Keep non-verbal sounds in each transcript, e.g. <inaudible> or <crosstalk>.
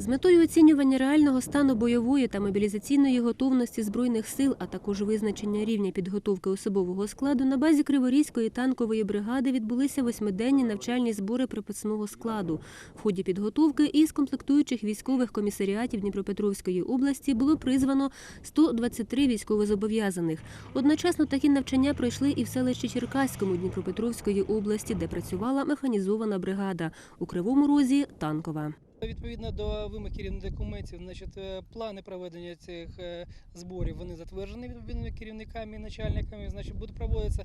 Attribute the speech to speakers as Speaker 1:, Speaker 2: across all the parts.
Speaker 1: З метою оцінювання реального стану бойової та мобілізаційної готовності збройних сил, а також визначення рівня підготовки особового складу, на базі Криворізької танкової бригади відбулися восьмиденні навчальні збори приписного складу. В ході підготовки із комплектуючих військових комісаріатів Дніпропетровської області було призвано 123 військовозобов'язаних. Одночасно такі навчання пройшли і в селищі Черкаському Дніпропетровської області, де працювала механізована бригада. У Кривому Розі танкова.
Speaker 2: Відповідно до вимог керівних документів, значить, е, плани проведення цих е, зборів вони затверджені відповідними керівниками і начальниками. Значить, буде проводитися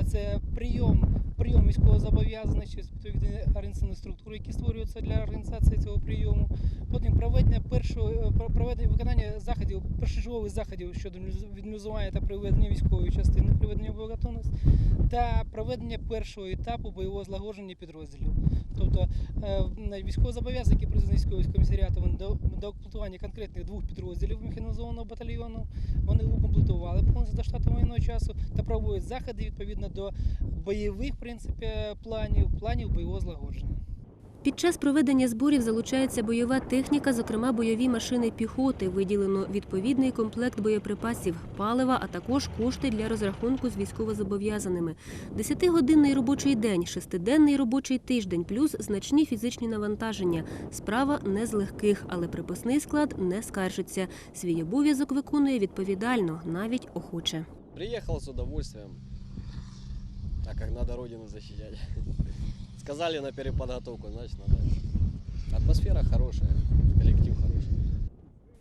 Speaker 2: е, це прийом, прийом військовозобов'язаних через відповідні організаційні структури, які створюються для організації цього прийому. Потім проведення першого е, проведення виконання заходів, першочергових заходів щодо відмізування та проведення військової частини, приведення в та проведення першого етапу бойового злагодження підрозділів. Тобто е, військовозобов'язані, які призвані військовим комісаріатом до, до укомплектування конкретних двох підрозділів механізованого батальйону, вони укомплектували повністю часу та проводять заходи відповідно до бойових принципі, планів, планів бойового злагодження.
Speaker 1: Під час проведення зборів залучається бойова техніка, зокрема бойові машини піхоти. Виділено відповідний комплект боєприпасів, палива, а також кошти для розрахунку з військовозобов'язаними. Десятигодинний робочий день, шестиденний робочий тиждень, плюс значні фізичні навантаження. Справа не з легких, але приписний склад не скаржиться. Свій обов'язок виконує відповідально, навіть охоче.
Speaker 3: Приехал с удовольствием, так как надо родину защищать. <laughs> Сказали на переподготовку, значит надо. Атмосфера хорошая, коллектив хороший.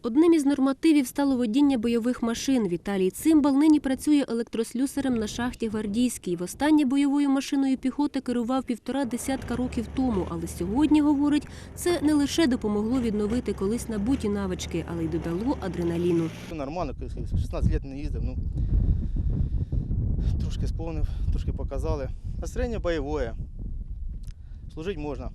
Speaker 1: Одним із нормативів стало водіння бойових машин. Віталій Цимбал нині працює електрослюсарем на шахті Гвардійській. Востаннє бойовою машиною піхоти керував півтора десятка років тому. Але сьогодні, говорить, це не лише допомогло відновити колись набуті навички, але й додало адреналіну.
Speaker 4: Ну, Нормально, 16 років не їздив, ну трошки сповнив, трошки показали. Настроєння бойове. Служити можна.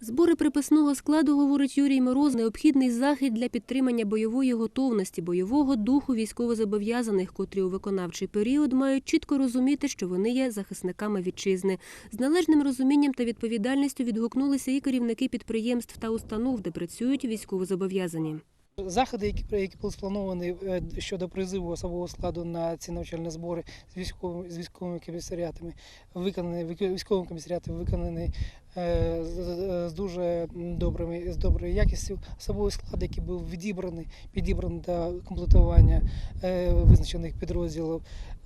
Speaker 1: Збори приписного складу, говорить Юрій Мороз, необхідний захід для підтримання бойової готовності, бойового духу військовозобов'язаних, котрі у виконавчий період мають чітко розуміти, що вони є захисниками вітчизни. З належним розумінням та відповідальністю відгукнулися і керівники підприємств та установ, де працюють військовозобов'язані.
Speaker 2: Заходи, які, які були сплановані е, щодо призиву особового складу на ці навчальні збори з військовими, з військовими комісаріатами, виконані військовим комісаріатом виконаний е, з, з- дуже добрими з доброю якістю. Особовий склад, який був відібраний, підібраний до комплектування е, визначених підрозділів,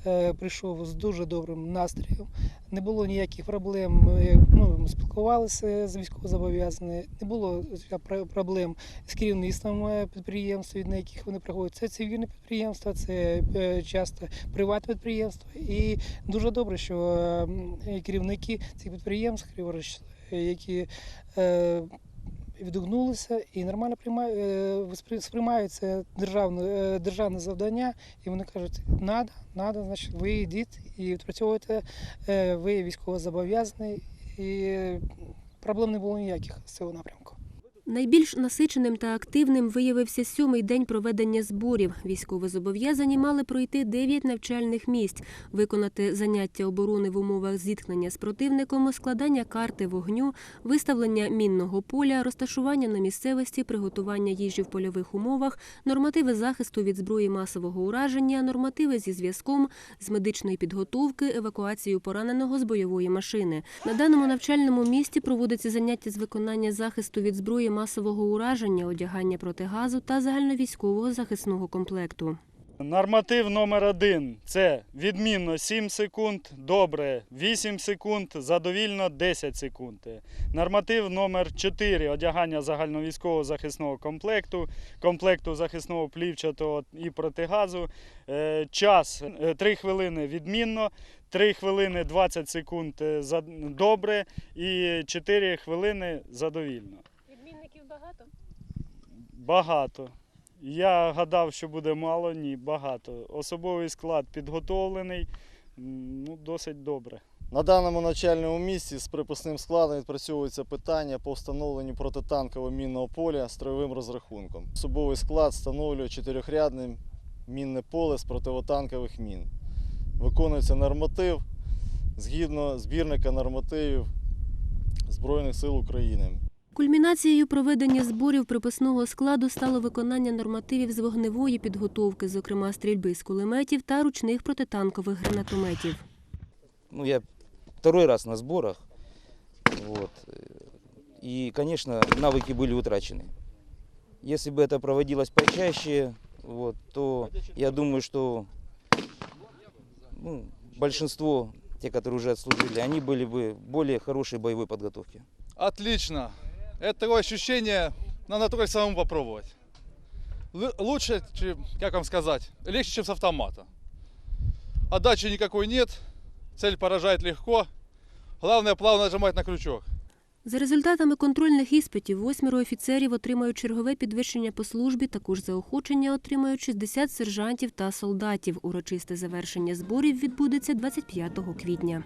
Speaker 2: е, прийшов з дуже добрим настроєм. Не було ніяких проблем. Ну, ми спілкувалися з військовозобов'язаними, не було е, проблем з керівництвом е, підприємств, від яких вони приходять. Це цивільне підприємство, це е, часто приватне підприємство. І дуже добре, що е, керівники цих підприємств, Криворіж, е, які е, відгукнулися і нормально сприймаються е, спри- сприймають це державне, е, державне завдання, і вони кажуть, надо, надо, значить, ви йдіть і відпрацьовуєте, е, ви військово зобов'язаний, і проблем не було ніяких з цього напрямку.
Speaker 1: Найбільш насиченим та активним виявився сьомий день проведення зборів. Військовозобов'язані мали пройти дев'ять навчальних місць, виконати заняття оборони в умовах зіткнення з противником, складання карти вогню, виставлення мінного поля, розташування на місцевості, приготування їжі в польових умовах, нормативи захисту від зброї масового ураження, нормативи зі зв'язком, з медичної підготовки, евакуацію пораненого з бойової машини. На даному навчальному місці проводиться заняття з виконання захисту від зброї масового ураження, одягання протигазу та загальновійськового захисного комплекту.
Speaker 5: Норматив номер один це відмінно 7 секунд, добре 8 секунд, задовільно 10 секунд. Норматив номер 4 одягання загальновійськового захисного комплекту, комплекту захисного плівчатого і протигазу. Е, Час 3 хвилини відмінно, 3 хвилини 20 секунд е, добре і 4 хвилини задовільно.
Speaker 1: Багато.
Speaker 5: Багато. Я гадав, що буде мало, ні, багато. Особовий склад підготовлений, ну, досить добре.
Speaker 6: На даному навчальному місці з приписним складом відпрацьовується питання по встановленню протитанкового мінного поля строєвим розрахунком. Особовий склад встановлює чотирьохрядне мінне поле з противотанкових мін. Виконується норматив згідно збірника нормативів Збройних сил України.
Speaker 1: Кульмінацією проведення зборів приписного складу стало виконання нормативів з вогневої підготовки, зокрема стрільби з кулеметів та ручних протитанкових гранатометів.
Speaker 7: ну, я второй раз на сборах. Вот. И, конечно, навыки были утрачены. Если бы это проводилось почаще, вот, то я думаю, что ну, большинство, те, которые уже отслужили, они были бы более хорошей боевой подготовки.
Speaker 8: Отлично. Это такое ощущение, надо только самому попробовать. Лу- Лучше, чем, как вам сказать, легче, чем с автомата. Отдачи никакой нет, цель поражает легко. Главное плавно нажимать на крючок.
Speaker 1: За результатами контрольних іспитів восьмеро офіцерів отримають чергове підвищення по службі. Також заохочення отримають 60 сержантів та солдатів. Урочисте завершення зборів відбудеться 25 квітня.